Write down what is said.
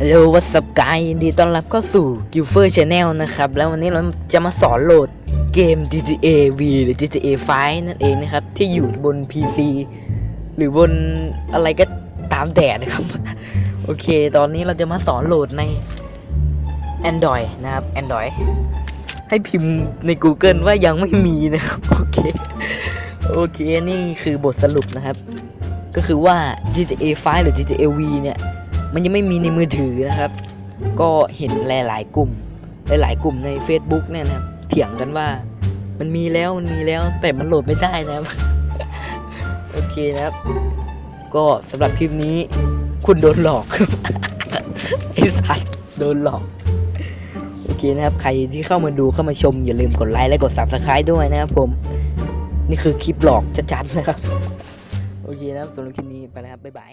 ฮัลโหลวัสกายยินดีต้อนรับเข้าสู่ g i l f e r Channel นะครับ แล้ววันนี้เราจะมาสอนโหลดเกม GTA V หรือ GTA 5 นั่นเองนะครับ ที่อยู่บน PC หรือบนอะไรก็ตามแต่นะครับ โอเค ตอนนี้เราจะมาสอนโหลดใน Android นะครับ Android ให้พิมพ์ใน Google ว่ายังไม่มีนะครับ โอเค โอเค นี่คือบทสรุปนะครับ ก็คือว่า GTA 5 หรือ GTA V เนี่ย มันยังไม่มีในมือถือนะครับ ก็เห็นหลาย ๆ กลุ่ม หลาย ๆ กลุ่มใน Facebook เนี่ยนะครับ เถียงกันว่า มันมีแล้วมันมีแล้วแต่มันโหลดไม่ได้นะครับ โอเคนะครับ ก็สำหรับคลิปนี้ คุณโดนหลอกไอสัตว์โดนหลอกโอเคนะครับ ใครที่เข้ามาดูเข้ามาชม อย่าลืมกดไลค์และกด Subscribe ด้วยนะครับผม นี่คือคลิปหลอกชัดๆนะครับ โอเคนะครับสำหรับคลิปนี้ไปแล้วครับ บ๊ายบาย